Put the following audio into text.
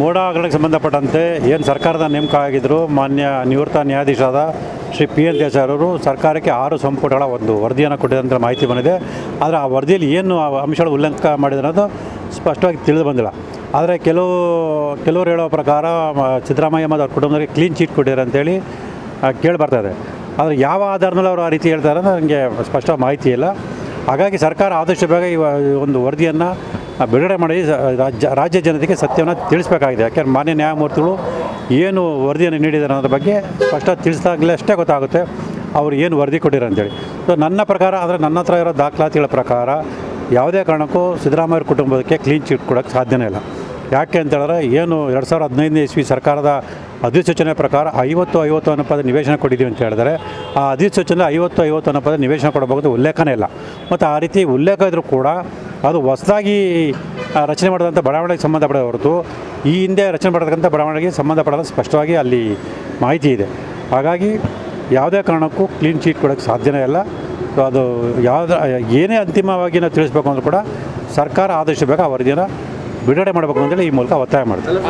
ಮೋಡ ಹಗರಣಕ್ಕೆ ಸಂಬಂಧಪಟ್ಟಂತೆ ಏನು ಸರ್ಕಾರದ ನೇಮಕ ಆಗಿದ್ದರು ಮಾನ್ಯ ನಿವೃತ್ತ ನ್ಯಾಯಾಧೀಶರಾದ ಶ್ರೀ ಪಿ ಎಲ್ ದೇಸಾರವರು ಸರ್ಕಾರಕ್ಕೆ ಆರು ಸಂಪುಟಗಳ ಒಂದು ವರದಿಯನ್ನು ಕೊಟ್ಟಿದಂಥ ಮಾಹಿತಿ ಬಂದಿದೆ. ಆದರೆ ಆ ವರದಿಯಲ್ಲಿ ಏನು ಅಂಶಗಳು ಉಲ್ಲಂಘ ಮಾಡಿದೆ ಅನ್ನೋದು ಸ್ಪಷ್ಟವಾಗಿ ತಿಳಿದು ಬಂದಿಲ್ಲ. ಆದರೆ ಕೆಲವು, ಕೆಲವರು ಹೇಳೋ ಪ್ರಕಾರ ಸಿದ್ದರಾಮಯ್ಯ ಮತ್ತು ಅವ್ರ ಕುಟುಂಬದವರಿಗೆ ಕ್ಲೀನ್ ಚೀಟ್ ಕೊಟ್ಟಿದ್ದಾರೆ ಅಂತೇಳಿ ಕೇಳಿ ಇದೆ. ಆದರೆ ಯಾವ ಆಧಾರದ ಮೇಲೆ ಅವರು ಆ ರೀತಿ ಹೇಳ್ತಾರೆ ನನಗೆ ಸ್ಪಷ್ಟ ಮಾಹಿತಿ ಇಲ್ಲ. ಹಾಗಾಗಿ ಸರ್ಕಾರ ಆದಷ್ಟು ಬೇಗ ಈ ಒಂದು ವರದಿಯನ್ನು ಬಿಡುಗಡೆ ಮಾಡಿ ರಾಜ್ಯ ರಾಜ್ಯ ಜನತೆಗೆ ಸತ್ಯವನ್ನು ತಿಳಿಸಬೇಕಾಗಿದೆ. ಯಾಕೆಂದ್ರೆ ಮಾನ್ಯ ನ್ಯಾಯಮೂರ್ತಿಗಳು ಏನು ವರದಿಯನ್ನು ನೀಡಿದ್ದಾರೆ ಅನ್ನೋದ್ರ ಬಗ್ಗೆ ಸ್ಪಷ್ಟ ತಿಳಿಸಿದಾಗಲೇ ಅಷ್ಟೇ ಗೊತ್ತಾಗುತ್ತೆ ಅವರು ಏನು ವರದಿ ಕೊಟ್ಟಿದ್ದಾರೆ ಅಂತೇಳಿ. ಸೊ ನನ್ನ ಪ್ರಕಾರ ಅಂದರೆ ನನ್ನ ಹತ್ರ ಇರೋ ದಾಖಲಾತಿಗಳ ಪ್ರಕಾರ ಯಾವುದೇ ಕಾರಣಕ್ಕೂ ಸಿದ್ದರಾಮಯ್ಯ ಕುಟುಂಬಕ್ಕೆ ಕ್ಲೀನ್ ಚೀಟ್ ಕೊಡೋಕ್ಕೆ ಸಾಧ್ಯನೇ ಇಲ್ಲ. ಯಾಕೆ ಅಂತ ಹೇಳಿದ್ರೆ, ಏನು ಎರಡು ಸಾವಿರದ ಹದಿನೈದನೇ ಇಸ್ವಿ ಸರ್ಕಾರದ ಅಧಿಸೂಚನೆ ಪ್ರಕಾರ ಐವತ್ತು ಐವತ್ತು ಅನುಪಾತ ನಿವೇಶನ ಕೊಟ್ಟಿದ್ದೀವಿ ಅಂತ ಹೇಳಿದರೆ, ಆ ಅಧಿಸೂಚನೆ ಐವತ್ತು ಐವತ್ತು ಅನುಪಾತ ನಿವೇಶನ ಕೊಡಬಹುದು ಉಲ್ಲೇಖನೇ ಇಲ್ಲ. ಮತ್ತು ಆ ರೀತಿ ಉಲ್ಲೇಖ ಇದ್ದರೂ ಕೂಡ ಅದು ಹೊಸದಾಗಿ ರಚನೆ ಮಾಡಿದಂಥ ಬಡಾವಣೆಗೆ ಸಂಬಂಧಪಡ ಹೊರತು ಈ ಹಿಂದೆ ರಚನೆ ಮಾಡತಕ್ಕಂಥ ಬಡಾವಣೆಗೆ ಸಂಬಂಧಪಡೋದು ಸ್ಪಷ್ಟವಾಗಿ ಅಲ್ಲಿ ಮಾಹಿತಿ ಇದೆ. ಹಾಗಾಗಿ ಯಾವುದೇ ಕಾರಣಕ್ಕೂ ಕ್ಲೀನ್ ಚೀಟ್ ಕೊಡೋಕ್ಕೆ ಸಾಧ್ಯನೇ ಇಲ್ಲ. ಅದು ಯಾವ ಏನೇ ಅಂತಿಮವಾಗಿ ನಾವು ತಿಳಿಸ್ಬೇಕು ಅಂದರೂ ಕೂಡ ಸರ್ಕಾರ ಆದಷ್ಟು ಬೇಗ ಆ ವರದಿಯನ್ನು ಬಿಡುಗಡೆ ಮಾಡಬೇಕು ಅಂತೇಳಿ ಈ ಮೂಲಕ ಒತ್ತಾಯ ಮಾಡ್ತೀವಿ.